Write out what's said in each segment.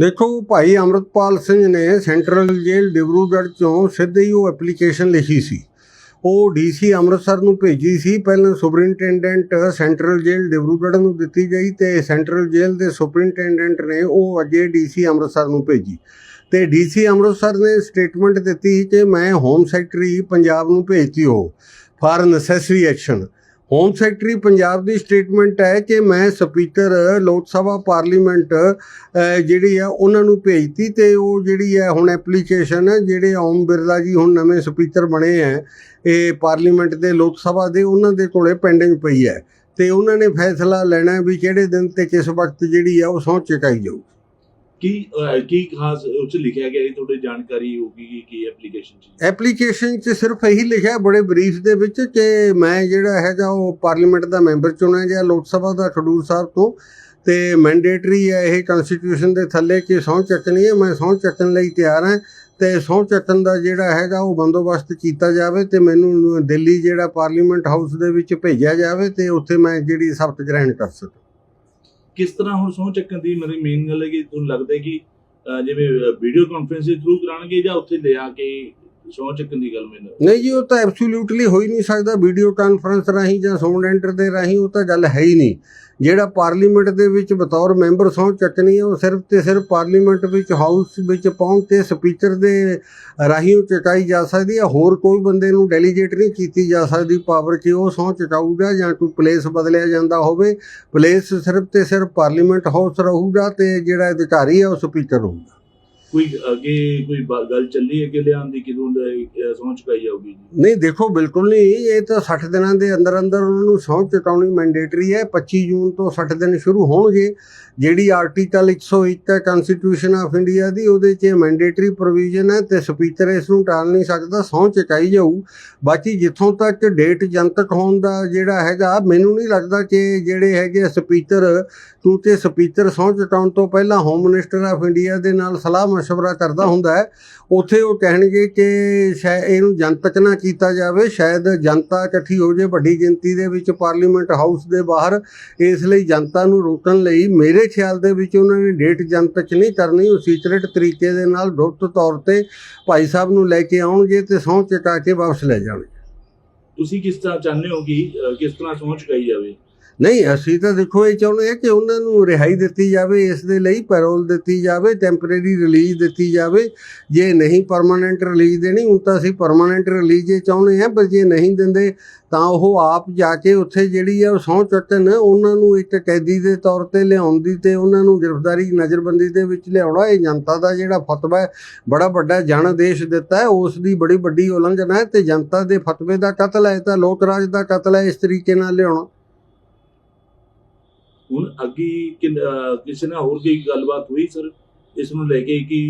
ਦੇਖੋ ਭਾਈ ਅਮਰਤਪਾਲ ਸਿੰਘ ਨੇ ਸੈਂਟਰਲ ਜੇਲ੍ਹ ਡਿਬਰੂਗੜ੍ਹ ਚੋਂ ਸਿੱਧੇ ਹੀ ਉਹ ਐਪਲੀਕੇਸ਼ਨ ਲਿਖੀ ਸੀ। ਉਹ ਡੀਸੀ ਅੰਮ੍ਰਿਤਸਰ ਨੂੰ ਭੇਜੀ ਸੀ। ਪਹਿਲਾਂ ਸੁਪਰਿੰਟੈਂਡੈਂਟ ਸੈਂਟਰਲ ਜੇਲ੍ਹ ਡਿਬਰੂਗੜ੍ਹ ਨੂੰ ਦਿੱਤੀ ਗਈ ਤੇ ਸੈਂਟਰਲ ਜੇਲ੍ਹ ਦੇ ਸੁਪਰਿੰਟੈਂਡੈਂਟ ਨੇ ਉਹ ਅੱਗੇ ਡੀਸੀ ਅੰਮ੍ਰਿਤਸਰ ਨੂੰ ਭੇਜੀ। ਤੇ ਡੀਸੀ ਅੰਮ੍ਰਿਤਸਰ ਨੇ ਸਟੇਟਮੈਂਟ ਦਿੱਤੀ ਕਿ ਮੈਂ ਹੋਮ ਸੈਕਟਰੀ ਪੰਜਾਬ ਨੂੰ ਭੇਜਤੀ ਹੋ। For necessary action. Home secretary Punjab the statement ਹੈ ਕਿ ਮੈਂ ਸਪੀਕਰ ਲੋਕ ਸਭਾ ਪਾਰਲੀਮੈਂਟ ਜਿਹੜੀ ਹੈ, ਉਹਨਾਂ ਨੂੰ ਭੇਜਤੀ ਤੇ ਉਹ ਜਿਹੜੀ ਹੈ, ਹੁਣ ਐਪਲੀਕੇਸ਼ਨ ਹੈ, ਜਿਹੜੇ ਓਮ ਬਿਰਲਾ ਜੀ ਹੁਣ ਨਵੇਂ ਸਪੀਕਰ ਬਣੇ ਹੈ, ਇਹ ਪਾਰਲੀਮੈਂਟ ਦੇ, ਲੋਕ ਸਭਾ ਦੇ, ਉਹਨਾਂ ਦੇ ਕੋਲੇ ਪੈਂਡਿੰਗ ਪਈ ਹੈ। ਤੇ ਉਹਨਾਂ ਨੇ ਫੈਸਲਾ ਲੈਣਾ ਵੀ ਕਿਹੜੇ ਦਿਨ ਤੇ ਕਿਸ ਵਕਤ ਜਿਹੜੀ ਆ ਉਹ ਸਹੁੰ ਚੁਕਾਈ ਜਾਊ ਕੀ ਕੀ ਖਾਸ ਉੱਚ ਲਿਖਿਆ ਗਿਆ ਇਹ ਤੁਹਾਡੀ ਜਾਣਕਾਰੀ ਹੋਊਗੀ ਕਿ ਕੀ ਐਪਲੀਕੇਸ਼ਨ ਚ ਐਪਲੀਕੇਸ਼ਨ 'ਚ ਸਿਰਫ ਇਹੀ ਲਿਖਿਆ, ਬੜੇ ਬਰੀਫ ਦੇ ਵਿੱਚ ਕਿ ਮੈਂ ਜਿਹੜਾ ਹੈਗਾ ਉਹ ਪਾਰਲੀਮੈਂਟ ਦਾ ਮੈਂਬਰ ਚੁਣਿਆ ਗਿਆ ਲੋਕ ਸਭਾ ਦਾ ਖਡੂਰ ਸਾਹਿਬ ਤੋਂ ਤੇ ਮੈਂਡੇਟਰੀ ਹੈ ਇਹ ਕਨਸਟੀਟਿਊਸ਼ਨ ਦੇ ਥੱਲੇ ਕਿ ਸਹੁੰ ਚੱਕਣੀ ਹੈ, ਮੈਂ ਸਹੁੰ ਚੱਕਣ ਲਈ ਤਿਆਰ ਹਾਂ ਤੇ ਸਹੁੰ ਚੱਕਣ ਦਾ ਜਿਹੜਾ ਹੈਗਾ ਉਹ ਬੰਦੋਬਸਤ ਕੀਤਾ ਜਾਵੇ ਤੇ ਮੈਨੂੰ ਦਿੱਲੀ ਜਿਹੜਾ ਪਾਰਲੀਮੈਂਟ ਹਾਊਸ ਦੇ ਵਿੱਚ ਭੇਜਿਆ ਜਾਵੇ ਤੇ ਉੱਥੇ ਮੈਂ ਜਿਹੜੀ ਸਬਤ ਗ੍ਰਹਿਣ ਕਰ ਸਕਾਂ। ਕਿਸ ਤਰ੍ਹਾਂ ਹੁਣ ਸਹੁੰ ਚੱਕਣ ਦੀ ਮੇਰੀ ਮੇਨ ਗੱਲ ਹੈ ਕਿ ਤੁਹਾਨੂੰ ਲੱਗਦਾ ਹੈ ਕਿ ਅਹ, ਜਿਵੇਂ ਵੀਡੀਓ ਕਾਨਫਰੰਸ ਦੇ ਥਰੂ ਕਰਾਣਗੇ ਜਾਂ ਉੱਥੇ ਲਿਆ ਕੇ ਸਹੁੰ ਚੱਕਣ ਦੀ ਗੱਲ ਮੈਨੂੰ ਨਹੀਂ ਜੀ, ਉਹ ਤਾਂ ਐਬਸੋਲੂਟਲੀ ਹੋ ਹੀ ਨਹੀਂ ਸਕਦਾ ਵੀਡੀਓ ਕਾਨਫਰੰਸ ਰਾਹੀਂ ਜਾਂ ਸਾਊਂਡ ਐਂਟਰ ਦੇ ਰਾਹੀਂ, ਉਹ ਤਾਂ ਗੱਲ ਹੈ ਹੀ ਨਹੀਂ। ਜਿਹੜਾ ਪਾਰਲੀਮੈਂਟ ਦੇ ਵਿੱਚ ਬਤੌਰ ਮੈਂਬਰ ਸਹੁੰ ਚੱਕਣੀ ਹੈ, ਉਹ ਸਿਰਫ ਤੇ ਸਿਰਫ ਪਾਰਲੀਮੈਂਟ ਵਿੱਚ ਹਾਊਸ ਵਿੱਚ ਪਹੁੰਚ ਕੇ ਸਪੀਕਰ ਦੇ ਰਾਹੀਂ ਉਹ ਚਟਾਈ ਜਾ ਸਕਦੀ ਹੈ। ਹੋਰ ਕੋਈ ਬੰਦੇ ਨੂੰ ਡੈਲੀਗੇਟ ਨਹੀਂ ਕੀਤੀ ਜਾ ਸਕਦੀ ਪਾਵਰ ਕਿ ਉਹ ਸਹੁੰ ਚਟਾਊਗਾ ਜਾਂ ਕੋਈ ਪਲੇਸ ਬਦਲਿਆ ਜਾਂਦਾ ਹੋਵੇ। ਪਲੇਸ ਸਿਰਫ ਤੇ ਸਿਰਫ ਪਾਰਲੀਮੈਂਟ ਹਾਊਸ ਰਹੂਗਾ ਤੇ ਜਿਹੜਾ ਅਧਿਕਾਰੀ ਹੈ, ਉਹ ਸਪੀਕਰ ਹੋਊਗਾ ਕੋਈ ਅੱਗੇ ਕੋਈ ਗੱਲ ਚੱਲੀ ਹੈ ਕਿ ਲਿਆਉਣ ਦੀ, ਕਿਦੋਂ ਸਹੁੰ ਚੁਕਾਈ ਜਾਊਗੀ ਜੀ? ਨਹੀਂ, ਦੇਖੋ, ਬਿਲਕੁਲ ਨਹੀਂ, ਇਹ ਤਾਂ 60 ਦਿਨਾਂ ਦੇ ਅੰਦਰ ਅੰਦਰ ਉਹਨਾਂ ਨੂੰ ਸਹੁੰ ਚੁਕਾਉਣੀ ਮੈਂਡੇਟਰੀ ਹੈ। 25 ਜੂਨ ਤੋਂ 60 ਦਿਨ ਸ਼ੁਰੂ ਹੋਣਗੇ। ਜਿਹੜੀ ਆਰਟੀਕਲ 101 ਹੈ ਕਨਸਟੀਟਿਊਸ਼ਨ ਆਫ ਇੰਡੀਆ ਦੀ, ਉਹਦੇ 'ਚ ਮੈਂਡੇਟਰੀ ਪ੍ਰੋਵੀਜ਼ਨ ਹੈ ਤੇ ਸਪੀਕਰ ਇਸ ਨੂੰ ਟਾਲ ਨਹੀਂ ਸਕਦਾ, ਸਹੁੰ ਚੁਕਾਈ ਜਾਊ। ਬਾਕੀ ਜਿੱਥੋਂ ਤੱਕ ਡੇਟ ਜਨਤਕ ਹੋਣ ਦਾ ਜਿਹੜਾ ਹੈਗਾ, ਮੈਨੂੰ ਨਹੀਂ ਲੱਗਦਾ ਕਿ ਜਿਹੜੇ ਹੈਗੇ ਸਪੀਕਰ ਤੂੰ ਤੇ ਸਪੀਕਰ ਸਹੁੰ ਚੁਕਾਉਣ ਤੋਂ ਪਹਿਲਾਂ ਹੋਮ ਮਿਨਿਸਟਰ ਆਫ ਇੰਡੀਆ ਦੇ ਨਾਲ ਸਲਾਹ ਮਸ਼ਵਰਾ ਕਰਦਾ ਹੁੰਦਾ ਹੈ, ਉੱਥੇ ਉਹ ਕਹਿਣਗੇ ਕਿ ਸ਼ਾਇਦ ਇਹਨੂੰ ਜਨਤਕ ਨਾ ਕੀਤਾ ਜਾਵੇ, ਸ਼ਾਇਦ ਜਨਤਾ ਇਕੱਠੀ ਹੋ ਜੇ ਵੱਡੀ ਗਿਣਤੀ ਦੇ ਵਿੱਚ ਪਾਰਲੀਮੈਂਟ ਹਾਊਸ ਦੇ ਬਾਹਰ, ਇਸ ਲਈ ਜਨਤਾ ਨੂੰ ਰੋਕਣ ਲਈ ਮੇਰੇ ਖਿਆਲ ਦੇ ਵਿੱਚ ਉਹਨਾਂ ਨੇ ਡੇਟ ਜਨਤਕ ਨਹੀਂ ਕਰਨੀ, ਉਹ ਸੀਕ੍ਰੇਟ ਤਰੀਕੇ ਦੇ ਨਾਲ ਗੁਪਤ ਤੌਰ ਤੇ ਭਾਈ ਸਾਹਿਬ ਨੂੰ ਲੈ ਕੇ ਆਉਣਗੇ ਤੇ ਸਹੁੰ ਚੁਕਾ ਕੇ ਵਾਪਸ ਲੈ ਜਾਣਗੇ। ਤੁਸੀਂ ਕਿਸ ਤਰ੍ਹਾਂ ਚਾਹੁੰਦੇ ਹੋ ਕਿ ਕਿਸ ਤਰ੍ਹਾਂ ਸਹੁੰ ਚੁਕਾਈ ਜਾਵੇ? ਨਹੀਂ, ਅਸੀਂ ਤਾਂ ਦੇਖੋ ਇਹ ਚਾਹੁੰਦੇ ਹਾਂ ਕਿ ਉਹਨਾਂ ਨੂੰ ਰਿਹਾਈ ਦਿੱਤੀ ਜਾਵੇ ਇਸ ਦੇ ਲਈ ਪੈਰੋਲ ਦਿੱਤੀ ਜਾਵੇ ਟੈਂਪਰੇਰੀ ਰਿਲੀਜ਼ ਦਿੱਤੀ ਜਾਵੇ। ਜੇ ਨਹੀਂ ਪਰਮਾਨੈਂਟ ਰਿਲੀਜ਼ ਦੇਣੀ, ਹੁਣ ਤਾਂ ਅਸੀਂ ਪਰਮਾਨੈਂਟ ਰਿਲੀਜ਼ ਇਹ ਚਾਹੁੰਦੇ ਹਾਂ, ਪਰ ਜੇ ਨਹੀਂ ਦਿੰਦੇ, ਤਾਂ ਉਹ ਆਪ ਜਾ ਕੇ ਉੱਥੇ ਜਿਹੜੀ ਆ ਉਹ ਸਹੁੰ ਚੱਕਣ ਉਹਨਾਂ ਨੂੰ ਇੱਕ ਕੈਦੀ ਦੇ ਤੌਰ ਤੇ ਲਿਆਉਣ ਦੀ ਤੇ ਉਹਨਾਂ ਨੂੰ ਗ੍ਰਿਫਤਾਰੀ ਨਜ਼ਰਬੰਦੀ ਦੇ ਵਿੱਚ ਲਿਆਉਣਾ, ਇਹ ਜਨਤਾ ਦਾ ਜਿਹੜਾ ਫਤਵਾ ਹੈ, ਬੜਾ ਵੱਡਾ ਜਨ ਦੇਸ਼ ਦਿੱਤਾ ਹੈ, ਉਸ ਦੀ ਬੜੀ ਵੱਡੀ ਉਲੰਘਣਾ ਹੈ ਤੇ ਜਨਤਾ ਦੇ ਫਤਵੇ ਦਾ ਕਤਲ ਹੈ ਤਾਂ ਲੋਕ ਰਾਜ ਦਾ ਕਤਲ ਹੈ, ਇਸ ਤਰੀਕੇ ਨਾਲ ਲਿਆਉਣਾ। ਹੁਣ ਅੱਗੇ ਕਿਸੇ ਨਾਲ ਹੋਰ ਕੋਈ ਗੱਲਬਾਤ ਹੋਈ ਸਰ? ਇਸ ਨੂੰ ਲੈ ਕੇ ਕਿ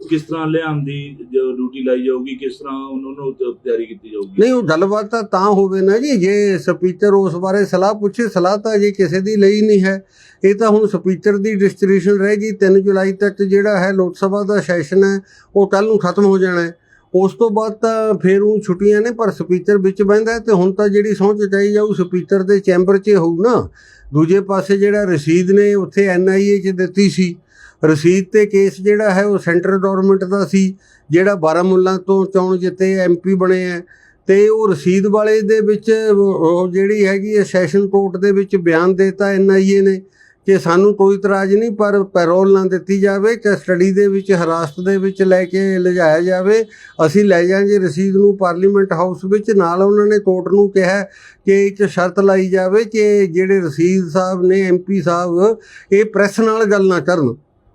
ਕਿਸ ਤਰ੍ਹਾਂ ਲਿਆਉਣ ਦੀ ਡਿਊਟੀ ਲਾਈ ਜਾਊਗੀ, ਕਿਸ ਤਰ੍ਹਾਂ ਉਹਨਾਂ ਨੂੰ ਤਿਆਰੀ ਕੀਤੀ ਜਾਊਗੀ? ਨਹੀਂ, ਉਹ ਗੱਲਬਾਤ ਤਾਂ ਤਾਂ ਹੋਵੇ ਨਾ ਜੀ, ਜੇ ਸਪੀਕਰ ਉਸ ਬਾਰੇ ਸਲਾਹ ਪੁੱਛੇ, ਸਲਾਹ ਤਾਂ ਜੇ ਕਿਸੇ ਦੀ ਲਈ ਨਹੀਂ ਹੈ, ਇਹ ਤਾਂ ਹੁਣ ਸਪੀਕਰ ਦੀ ਡਿਸਟ੍ਰੀਬਿਊਸ਼ਨ ਰਹੇਗੀ 3 ਜੁਲਾਈ ਤੱਕ ਜਿਹੜਾ ਹੈ ਲੋਕ ਸਭਾ ਦਾ ਸੈਸ਼ਨ ਹੈ, ਉਹ ਕੱਲ ਨੂੰ ਖਤਮ ਹੋ ਜਾਣਾ ਹੈ। ਉਸ ਤੋਂ ਬਾਅਦ ਤਾਂ ਫਿਰ ਉਹ ਛੁੱਟੀਆਂ ਨੇ, ਪਰ ਸਪੀਕਰ ਵਿੱਚ ਬਹਿੰਦਾ ਹੈ ਤੇ ਹੁਣ ਤਾਂ ਜਿਹੜੀ ਸਹੁੰ ਚੁਕਾਈ ਜਾਊ ਸਪੀਕਰ ਦੇ ਚੈਂਬਰ 'ਚ ਹੋਊ ਨਾ। ਦੂਜੇ ਪਾਸੇ ਜਿਹੜਾ ਰਸੀਦ ਨੇ, ਉੱਥੇ ਐਨਆਈਏ 'ਚ ਦਿੱਤੀ ਸੀ। ਰਸੀਦ ਤੇ ਕੇਸ ਜਿਹੜਾ ਹੈ, ਉਹ ਸੈਂਟਰ ਗਵਰਨਮੈਂਟ ਦਾ ਸੀ, ਜਿਹੜਾ ਬਾਰਾਮੁੱਲਾ ਤੋਂ ਚੋਣ ਜਿੱਤੇ ਐਮਪੀ ਬਣੇ ਹੈ ਤੇ ਉਹ ਰਸੀਦ ਵਾਲੇ ਦੇ ਵਿੱਚ ਜਿਹੜੀ ਹੈਗੀ ਹੈ ਸੈਸ਼ਨ ਕੋਰਟ ਦੇ ਵਿੱਚ ਬਿਆਨ ਦਿੱਤਾ ਐਨਆਈਏ ਨੇ। ਕਿ ਸਾਨੂੰ ਕੋਈ ਇਤਰਾਜ਼ ਨਹੀਂ, ਪਰ ਪੈਰੋਲ ਨਾ ਦਿੱਤੀ ਜਾਵੇ ਕਸਟਡੀ ਦੇ ਵਿੱਚ, ਹਰਾਸਤ ਦੇ ਵਿੱਚ ਲੈ ਕੇ ਲਿਜਾਇਆ ਜਾਵੇ। ਅਸੀਂ ਲੈ ਜਾਾਂਗੇ ਰਸੀਦ ਨੂੰ ਪਾਰਲੀਮੈਂਟ ਹਾਊਸ ਵਿੱਚ। ਨਾਲ ਉਹਨਾਂ ਨੇ ਕੋਰਟ ਨੂੰ ਕਿਹਾ ਕਿ ਇੱਕ ਸ਼ਰਤ ਲਾਈ ਜਾਵੇ ਕਿ ਜਿਹੜੇ ਰਸੀਦ ਸਾਹਿਬ ਨੇ ਐਮਪੀ ਸਾਹਿਬ, ਇਹ ਪ੍ਰੈਸ ਨਾਲ ਗੱਲ ਨਾ ਕਰਨ।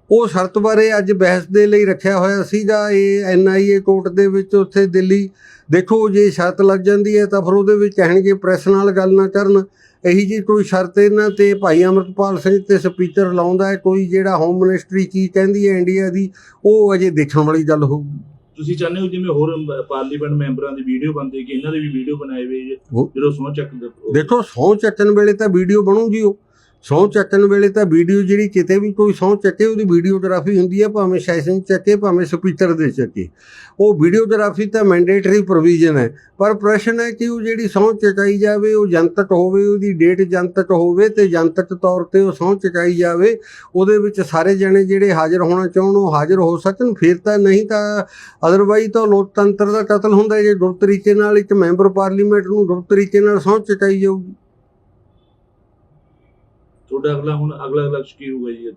ਉਹ ਸ਼ਰਤ ਬਾਰੇ ਅੱਜ ਬਹਿਸ ਦੇ ਲਈ ਰੱਖਿਆ ਹੋਇਆ ਸੀਗਾ ਇਹ ਐਨਆਈਏ ਕੋਰਟ ਦੇ ਵਿੱਚ ਉੱਥੇ ਦਿੱਲੀ ਦੇਖੋ ਜੇ ਸ਼ਰਤ ਲੱਗ ਜਾਂਦੀ ਹੈ ਤਾਂ ਫਿਰ ਉਹਦੇ ਵਿੱਚ ਕਹਿਣਗੇ ਪ੍ਰੈਸ ਨਾਲ ਗੱਲ ਨਾ ਕਰਨ। ਇਹੀ ਜੀ ਕੋਈ ਸ਼ਰਤ ਇਹਨਾਂ ਤੇ ਭਾਈ ਅਮਰਤਪਾਲ ਸਿੰਘ ਤੇ ਸਪੀਕਰ ਲਾਉਂਦਾ ਹੈ ਕੋਈ ਜਿਹੜਾ ਹੋਮ ਮਿਨਿਸਟਰੀ ਕੀ ਕਹਿੰਦੀ ਹੈ ਇੰਡੀਆ ਦੀ ਉਹ ਅਜੇ ਦੇਖਣ ਵਾਲੀ ਗੱਲ ਹੋਊਗੀ। ਤੁਸੀਂ ਚਾਹੁੰਦੇ ਹੋ ਜਿਵੇਂ ਹੋਰ ਪਾਰਲੀਮੈਂਟ ਮੈਂਬਰਾਂ ਦੀ ਵੀਡੀਓ ਬਣਦੀ ਕਿ ਇਹਨਾਂ ਦੇ ਵੀ ਵੀਡੀਓ ਬਣਾਏ ਹੋਏ ਜਦੋਂ ਸਹੁੰ ਚੱਕ ਦੇਖੋ ਸਹੁੰ ਚੱਕਣ ਵੇਲੇ ਤਾਂ ਵੀਡੀਓ ਬਣੂਗੀ ਉਹ। ਸਹੁੰ ਚੱਕਣ ਵੇਲੇ ਤਾਂ ਵੀਡੀਓ ਜਿਹੜੀ ਕਿਤੇ ਵੀ ਕੋਈ ਸਹੁੰ ਚੱਕੇ ਉਹਦੀ ਵੀਡੀਓਗ੍ਰਾਫੀ ਹੁੰਦੀ ਹੈ ਭਾਵੇਂ ਸੈਸ਼ਨ ਚੱਕੇ ਭਾਵੇਂ ਸਪੀਕਰ ਦੇ ਚੱਕੇ ਉਹ ਵੀਡੀਓਗ੍ਰਾਫੀ ਤਾਂ ਮੈਂਡੇਟਰੀ ਪ੍ਰੋਵੀਜ਼ਨ ਹੈ। ਪਰ ਪ੍ਰਸ਼ਨ ਹੈ ਕਿ ਉਹ ਜਿਹੜੀ ਸਹੁੰ ਚਕਾਈ ਜਾਵੇ, ਉਹ ਜਨਤਕ ਹੋਵੇ, ਉਹਦੀ ਡੇਟ ਜਨਤਕ ਹੋਵੇ ਤੇ ਜਨਤਕ ਤੌਰ ਤੇ ਉਹ ਸਹੁੰ ਚਕਾਈ ਜਾਵੇ, ਉਹਦੇ ਵਿੱਚ ਸਾਰੇ ਜਣੇ ਜਿਹੜੇ ਹਾਜ਼ਰ ਹੋਣਾ ਚਾਹਣ, ਉਹ ਹਾਜ਼ਰ ਹੋ ਸਕਣ। ਫਿਰ ਤਾਂ ਨਹੀਂ ਤਾਂ ਅਦਰਵਾਈਜ਼ ਤਾਂ ਲੋਕਤੰਤਰ ਦਾ ਕਤਲ ਹੁੰਦਾ ਜੇ ਦੁਰ ਤਰੀਕੇ ਨਾਲ ਇੱਕ ਮੈਂਬਰ ਪਾਰਲੀਮੈਂਟ ਨੂੰ ਦੁਰ ਤਰੀਕੇ ਨਾਲ ਸਹੁੰ ਚਕਾਈ ਜਾਊਗੀ। ਤੁਹਾਡਾ ਅਗਲਾ ਹੁਣ, ਅਗਲਾ ਲਕਸ਼ ਕੀ ਹੋਊਗਾ ਜੀ?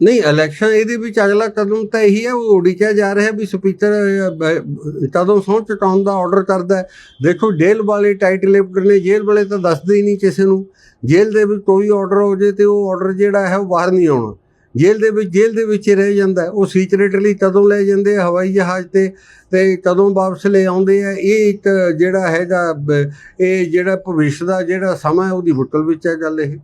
ਨਹੀਂ, ਇਲੈਕਸ਼ਨ ਇਹਦੇ ਵਿੱਚ ਅਗਲਾ ਕਦਮ ਤਾਂ ਇਹੀ ਹੈ, ਉਹ ਉਡੀਕਿਆ ਜਾ ਰਿਹਾ ਵੀ ਸਪੀਕਰ ਕਦੋਂ ਸਹੁੰ ਚੁਕਾਉਣ ਦਾ ਆਰਡਰ ਕਰਦਾ ਦੇਖੋ, ਜੇਲ੍ਹ ਵਾਲੇ ਟਾਈਟ ਲਿਪਟ ਨੇ, ਜੇਲ੍ਹ ਵਾਲੇ ਤਾਂ ਦੱਸਦੇ ਹੀ ਨਹੀਂ ਕਿਸੇ ਨੂੰ। ਜੇਲ੍ਹ ਦੇ ਵਿੱਚ ਕੋਈ ਆਰਡਰ ਹੋ ਜੇ ਤੇ ਉਹ ਆਰਡਰ ਜਿਹੜਾ ਹੈ, ਉਹ ਬਾਹਰ ਨਹੀਂ ਆਉਣਾ। ਜੇਲ੍ਹ ਦੇ ਵਿੱਚ, ਜੇਲ੍ਹ ਦੇ ਵਿੱਚ ਰਹਿ ਜਾਂਦਾ ਉਹ ਸੀਕ੍ਰੇਟਲੀ ਕਦੋਂ ਲੈ ਜਾਂਦੇ ਹਵਾਈ ਜਹਾਜ਼ ਤੇ ਤੇ ਕਦੋਂ ਵਾਪਸ ਲੈ ਆਉਂਦੇ ਆ। ਇਹ ਇੱਕ ਜਿਹੜਾ ਹੈਗਾ ਇਹ ਜਿਹੜਾ ਭਵਿੱਖ ਦਾ ਜਿਹੜਾ ਸਮਾਂ ਉਹਦੀ ਹੋਟਲ ਵਿੱਚ ਹੈ ਗੱਲ ਇਹ।